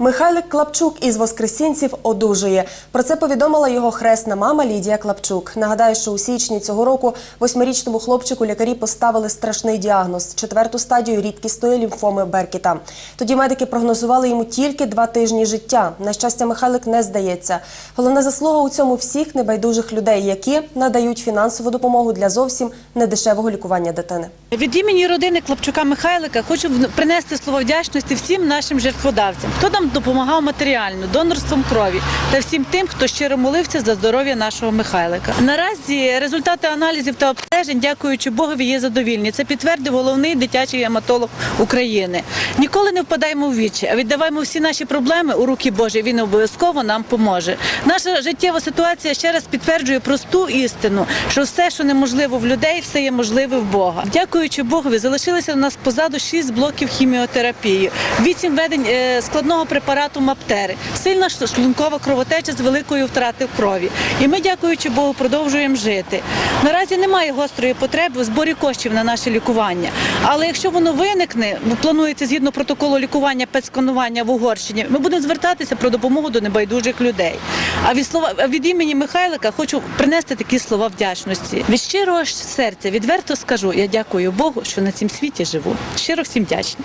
Михайлик Клапчук із Воскресінців одужує. Про це повідомила його хресна мама Лідія Клапчук. Нагадаю, що у січні цього року восьмирічному хлопчику лікарі поставили страшний діагноз четверту стадію рідкісної лімфоми Беркіта. Тоді медики прогнозували йому тільки два тижні життя. На щастя, Михайлик не здається. Головна заслуга у цьому всіх небайдужих людей, які надають фінансову допомогу для зовсім недешевого лікування дитини. Від імені родини Клапчука Михайлика хочу принести слово вдячності всім нашим жертводавцям, хто нам допомагав матеріально, донорством крові та всім тим, хто щиро молився за здоров'я нашого Михайлика. Наразі результати аналізів та обстежень, дякуючи Богові, є задовільні. Це підтвердив головний дитячий гематолог України. Ніколи не впадаємо в вічі, а віддаваємо всі наші проблеми у руки Божі. Він обов'язково нам поможе. Наша життєва ситуація ще раз підтверджує просту істину, що все, що неможливо в людей, все є можливе в Бога. Дякуючи Богові, залишилося у нас позаду шість блоків хіміотерапії, вісім ведень е, складного препарату Маптери, сильна шлункова кровотеча з великою втратою крові. І ми, дякуючи Богу, продовжуємо жити. Наразі немає гострої потреби у зборі коштів на наше лікування. Але якщо воно виникне, планується згідно протоколу лікування пецьканування в Угорщині, ми будемо звертатися про допомогу до небайдужих людей. А від слова від імені Михайлика хочу принести такі слова вдячності. Від щирого серця відверто скажу, я дякую Богу, що на цім світі живу. Щиро всім вдячна.